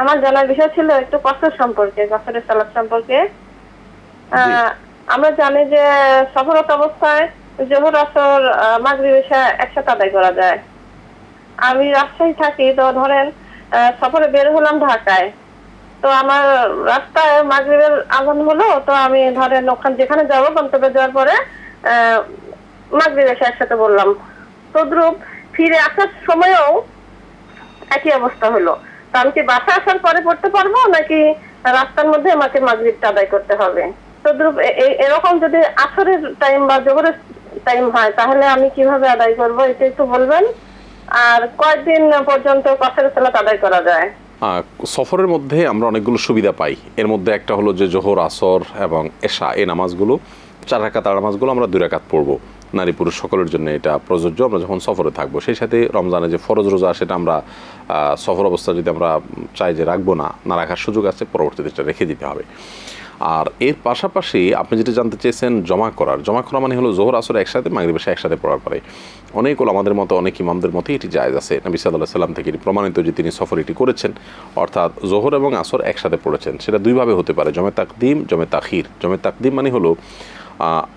আমার জানার বিষয় ছিল একটু কসর সম্পর্কে কসরের সালাদ সম্পর্কে। আমরা জানি যে সফরত অবস্থায় জোহর আসর মাগরিব এসা একসাথে আদায় করা যায়। আমি রাজশাহী থাকি তো ধরেন সফরে বের হলাম ঢাকায়। তো আমার রাস্তায় মাগরিবের আগুন হলো তো আমি ধরেন ওখানে যেখানে যাব গন্তব্যে যাওয়ার পরে আহ, মাগরিব এসে একসাথে বললাম। তদ্রুপ ফিরে আসার সময়ও একই অবস্থা হলো। তো আমি কি বাসা আসার পরে পড়তে পারব নাকি রাস্তার মধ্যে আমাকে মাগরিবটা আদায় করতে হবে? তদ্রুপ এ- এ- এরকম যদি আসরের টাইম বা জোহরের টাইম হয়, তাহলে আমি কীভাবে আদায় করব? এটা একটু বলবেন? আর কয়েকদিন পর্যন্ত কসের সালাত আদায় করা যায়। সফরের মধ্যে আমরা অনেকগুলো সুবিধা পাই। এর মধ্যে একটা হলো যে জোহর, আসর এবং এশা, এই নামাজগুলো, চার রাকাত নামাজগুলো আমরা দুই রাকাত পড়ব। নারী পুরুষ সকলের জন্য এটা প্রযোজ্য। আমরা যখন সফরে থাকব, সেই সাথে রমজানে যে ফরজ রোজা, সেটা আমরা সফর অবস্থা যদি আমরা চাই যে রাখব না না রাখার সুযোগ আছে, পরবর্তীতে সেটা রেখে দিতে হবে। আর এর পাশাপাশি আপনি যেটা জানতে চেয়েছেন, জমা করার। জমা করা মানে হলো জোহর, আসর একসাথে মাগরিব এশা একসাথে পড়ার পরে। অনেক আমাদের মতো, অনেক ইমামদের মতো এটি জায়জ আছে। নবী সাল্লাহ সাল্লাম থেকে এটি প্রমাণিত যে তিনি সফর এটি করেছেন। অর্থাৎ জোহর এবং আসর একসাথে পড়েছেন। সেটা দুইভাবে হতে পারে। জমে তাকদিম, জমে তাখির। জমে তাকদিম মানে হলো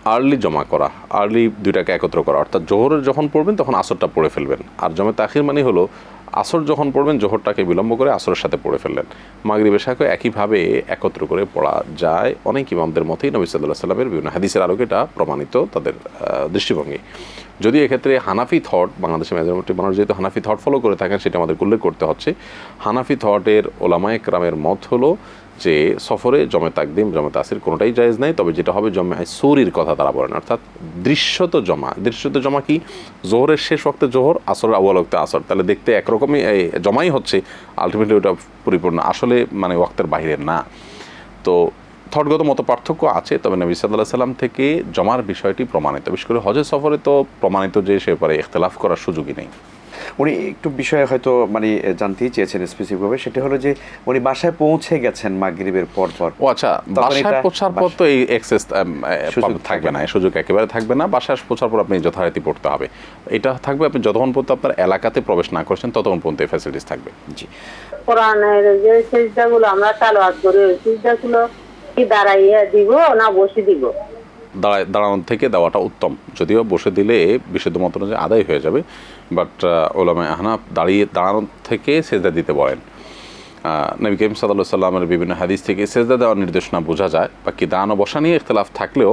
আর্লি জমা করা আর্লি দুইটাকে একত্র করা। অর্থাৎ জোহরের যখন পড়বেন, তখন আসরটা পড়ে ফেলবেন। আর জমে তাখির মানে হলো, আসর যখন পড়বেন, জোহরটাকে বিলম্ব করে আসরের সাথে পড়ে ফেললেন। মাগরিব এশাকে একইভাবে একত্র করে পড়া যায়। অনেক ইমামদের মতেই নবী সাল্লাহ সাল্লামের বিভিন্ন হাদিসের আলোকে এটা প্রমাণিত তাদের দৃষ্টিভঙ্গি। যদি এক্ষেত্রে হানাফি থট বাংলাদেশের মেজরিটি মানুষ যেহেতু হানাফি থট ফলো করে থাকেন, সেটা আমাদের উল্লেখ করতে হচ্ছে। হানাফি থটের ওলামায়ে ক্রামের মত হলো যে সফরে জমে তাকদিম, জমে তাসির কোনোটাই জায়েজ নাই, তবে যেটা হবে জমে সুরির কথা তারা বলেন। অর্থাৎ দৃশ্যত জমা। দৃশ্যত জমা কি? জোহরের শেষ ওক্তে জোহর, আসরের আউয়াল ওক্তে আসর। তাহলে দেখতে একরকমই জমাই হচ্ছে আলটিমেটলি ওটা পরিপূর্ণ। আসলে মানে ওয়াক্তের বাইরে না। তো থটগত মতো পার্থক্য আছে, তবে নবী সাল্লাহ সাল্লাম থেকে জমার বিষয়টি প্রমাণিত। বিশেষ করে হজের সফরে তো প্রমাণিত যে সে ব্যাপারে ইখতলাফ করার সুযোগই নেই। উনি একটু বিষয়ে হয়তো মানে জানতেই চেয়েছেন স্পেসিফিকভাবে সেটা হলো যে উনি বাসায় পৌঁছে গেছেন মাগরিবের পর পর ও আচ্ছা বাসায় পৌঁছার পর তো এই এক্সেস সুযোগ থাকবে না। সুযোগ একেবারে থাকবে না। বাসায় পৌঁছার পর আপনি যথারীতি পড়তে হবে। এটা থাকবে আপনি যতক্ষণ পর্যন্ত আপনার এলাকাতে প্রবেশ না করছেন ততক্ষণ পর্যন্ত এই ফ্যাসিলিটিস থাকবে। জি। কোরআনের যে সিজদাগুলো আমরা তালাওয়াত করি সিজদাগুলো কি দাঁড়াইয়া দিব না বসে দিব? দাঁড়ায়, দাঁড়ানোর থেকে দেওয়াটা উত্তম। যদিও বসে দিলে বিশুদ্ধ মত অনুযায়ী আদায় হয়ে যাবে বাট ওলামা আহনাফ দাঁড়িয়ে দাঁড়ানোর থেকে সেজদা দিতে বলেন। নবী করিম সাল্লাহ সাল্লামের বিভিন্ন হাদিস থেকে সেজদা দেওয়ার নির্দেশনা বোঝা যায়। বাকি দাঁড়ানো বসা নিয়ে ইখতলাফ থাকলেও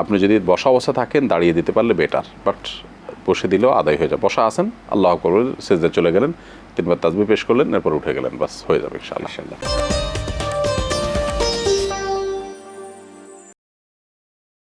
আপনি যদি বসা অবস্থা থাকেন, দাঁড়িয়ে দিতে পারলে বেটার বাট বসে দিলেও আদায় হয়ে যায়। বসা আছেন আল্লাহ করবেন সেজদা চলে গেলেন, তিনবার তাজবি পেশ করলেন, এরপর উঠে গেলেন, বাস হয়ে যাবে ইনশাআল্লাহ।